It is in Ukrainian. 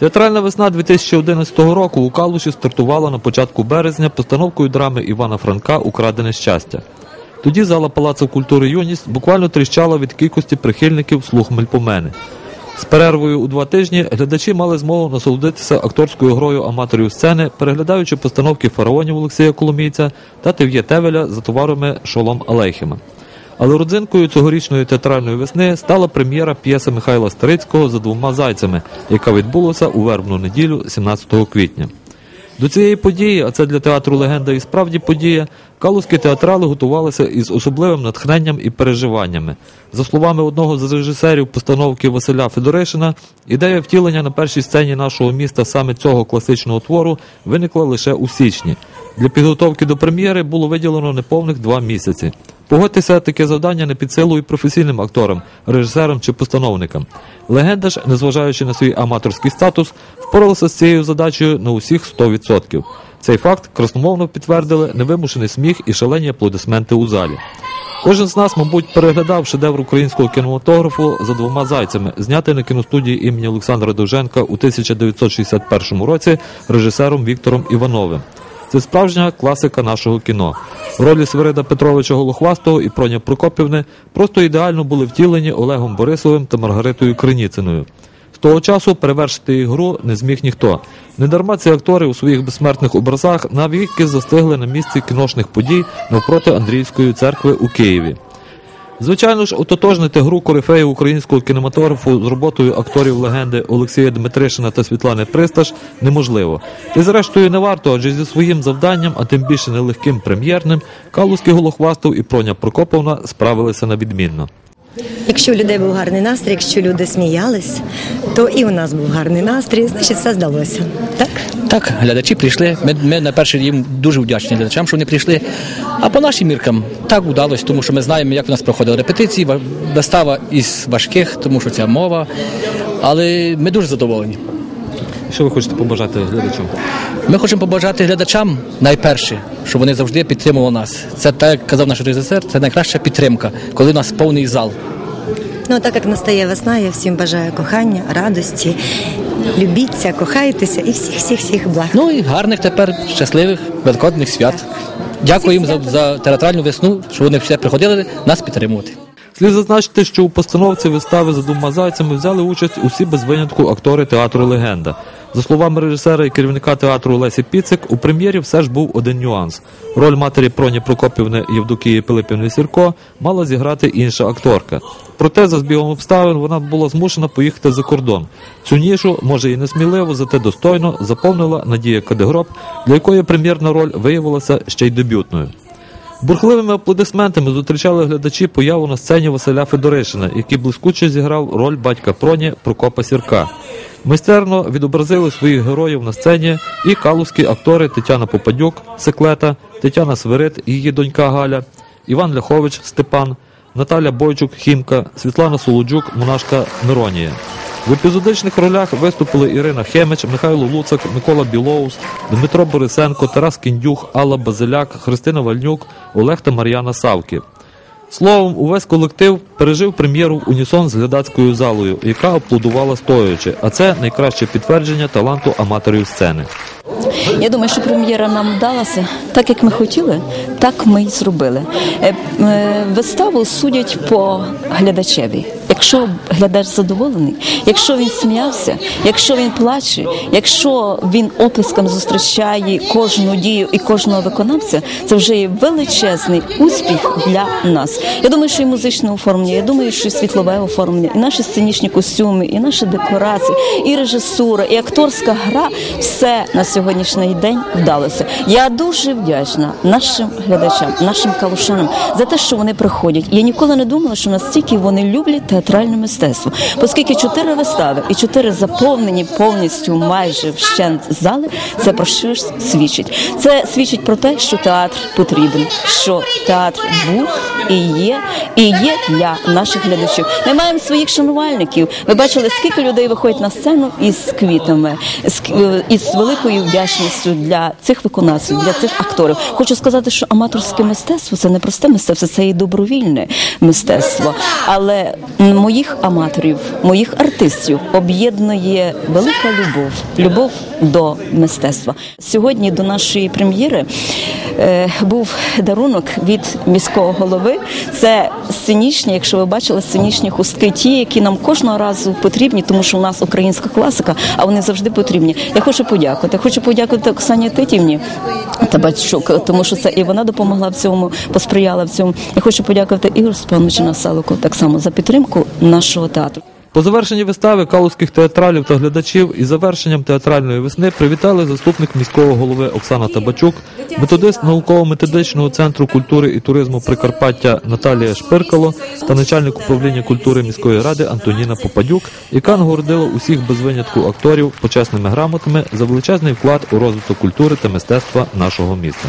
Театральна весна 2011 року у Калуші стартувала на початку березня постановкою драми Івана Франка Украдене щастя. Тоді зала Палацу культури Юність буквально тріщала від кількості прихильників слух Мельпомени. З перервою у два тижні глядачі мали змогу насолодитися акторською грою аматорів сцени, переглядаючи постановки фараонів Олексія Коломійця та Тев'є Тевеля за товарами Шолом Алейхіма. Але родзинкою цьогорічної театральної весни стала прем'єра п'єси Михайла Старицького за двома зайцями, яка відбулася у вербну неділю 17 квітня. До цієї події, а це для театру легенда і справді подія, калузькі театрали готувалися із особливим натхненням і переживаннями. За словами одного з режисерів постановки Василя Федоришина, ідея втілення на першій сцені нашого міста саме цього класичного твору виникла лише у січні. Для підготовки до прем'єри було виділено неповних два місяці. Погодьтеся, таке завдання не під силу і професійним акторам, режисерам чи постановникам. Легенда ж, незважаючи на свій аматорський статус, впоралася з цією задачею на усіх 100%. Цей факт красномовно підтвердили невимушений сміх і шалені аплодисменти у залі. Кожен з нас, мабуть, переглядав шедевр українського кінематографу за двома зайцями, знятий на кіностудії імені Олександра Довженка у 1961 році режисером Віктором Івановим. Це справжня класика нашого кіно. Ролі Свирида Петровича Голохвастого і Проня Прокопівни просто ідеально були втілені Олегом Борисовим та Маргаритою Криніциною. З того часу перевершити ігру не зміг ніхто. Недарма ці актори у своїх безсмертних образах навіки застигли на місці кіношних подій навпроти Андріївської церкви у Києві. Звичайно ж, ототожнити гру корифею українського кінематографу з роботою акторів легенди Олексія Дмитришина та Світлани Присташ неможливо. І зрештою не варто, адже зі своїм завданням, а тим більше нелегким прем'єрним, Калузький Голохвастов і Проня Прокоповна справилися на відмінно. Якщо у людей був гарний настрій, якщо люди сміялись, то і у нас був гарний настрій, значить все здалося. Так? Так, глядачі прийшли. Ми, ми на перше їм дуже вдячні глядачам, що вони прийшли. А по нашим міркам так вдалося, тому що ми знаємо, як у нас проходили репетиції, вистава із важких, тому що ця мова. Але ми дуже задоволені. Що ви хочете побажати глядачам? Ми хочемо побажати глядачам найперше, щоб вони завжди підтримували нас. Це так як казав наш режисер, це найкраща підтримка, коли у нас повний зал. Ну так як настає весна, я всім бажаю кохання, радості, любіться, кохайтеся і всіх, всіх, всіх благ. Ну і гарних тепер щасливих великодних свят. Дякую їм за, за театральну весну, що вони все приходили нас підтримувати. Слід зазначити, що у постановці вистави за двома зайцями взяли участь усі без винятку актори театру Легенда. За словами режисера і керівника театру Лесі Піцик, у прем'єрі все ж був один нюанс. Роль матері Проні Прокопівни Євдокії Пилипівни Сірко мала зіграти інша акторка. Проте, за збігом обставин, вона була змушена поїхати за кордон. Цю нішу, може і не сміливо, зате достойно заповнила Надія Кадегроб, для якої прем'єрна роль виявилася ще й дебютною. Бурхливими аплодисментами зустрічали глядачі появу на сцені Василя Федоришина, який блискуче зіграв роль батька Проні Прокопа Сірка. Майстерно відобразили своїх героїв на сцені і калузькі актори Тетяна Попадюк, Секлета, Тетяна Свирид, її донька Галя, Іван Ляхович Степан, Наталя Бойчук Хімка, Світлана Солоджук, монашка Миронія. В епізодичних ролях виступили Ірина Хемич, Михайло Луцак, Микола Білоус, Дмитро Борисенко, Тарас Кіндюх, Алла Базиляк, Христина Вальнюк, Олег та Мар'яна Савки. Словом, увесь колектив пережив прем'єру унісон з глядацькою залою, яка аплодувала стоячи, а це найкраще підтвердження таланту аматорів сцени. Я думаю, що прем'єра нам вдалася так, як ми хотіли, так ми й зробили. Е, е, Виставу судять по глядачеві. Якщо глядач задоволений, якщо він сміявся, якщо він плаче, якщо він оплеском зустрічає кожну дію і кожного виконавця, це вже є величезний успіх для нас. Я думаю, що і музичне оформлення, я думаю, що і світлове оформлення, і наші сценічні костюми, і наші декорації, і режисура, і акторська гра все на сьогоднішній день вдалося. Я дуже вдячна нашим глядачам, нашим калушанам за те, що вони приходять. Я ніколи не думала, що настільки вони люблять театральне мистецтво, оскільки чотири вистави і чотири заповнені повністю майже вщент зали. Це про що ж свідчить? Це свідчить про те, що театр потрібен, що театр був і є, і є для наших глядачів. Ми маємо своїх шанувальників. Ви бачили, скільки людей виходять на сцену із квітами, з із великою вдячністю для цих виконавців, для цих акторів. Хочу сказати, що аматорське мистецтво це не просте мистецтво, це і добровільне мистецтво. Але моїх аматорів, моїх артистів об'єднує велика любов, любов до мистецтва. Сьогодні до нашої прем'єри е, був дарунок від міського голови. Це сценічні, якщо ви бачили, сценічні хустки, ті, які нам кожного разу потрібні, тому що у нас українська класика, а вони завжди потрібні. Я хочу подякувати. Хочу подякувати Оксані Титівні Табачук, тому що це і вона допомогла в цьому, посприяла в цьому. Я хочу подякувати Ігорю Степановичу Насалику так само за підтримку нашого театру. По завершенні вистави калузьких театралів та глядачів із завершенням театральної весни привітали заступник міського голови Оксана Табачук, методист науково-методичного центру культури і туризму Прикарпаття Наталія Шпиркало та начальник управління культури міської ради Антоніна Попадюк, яка нагородила усіх без винятку акторів почесними грамотами за величезний вклад у розвиток культури та мистецтва нашого міста.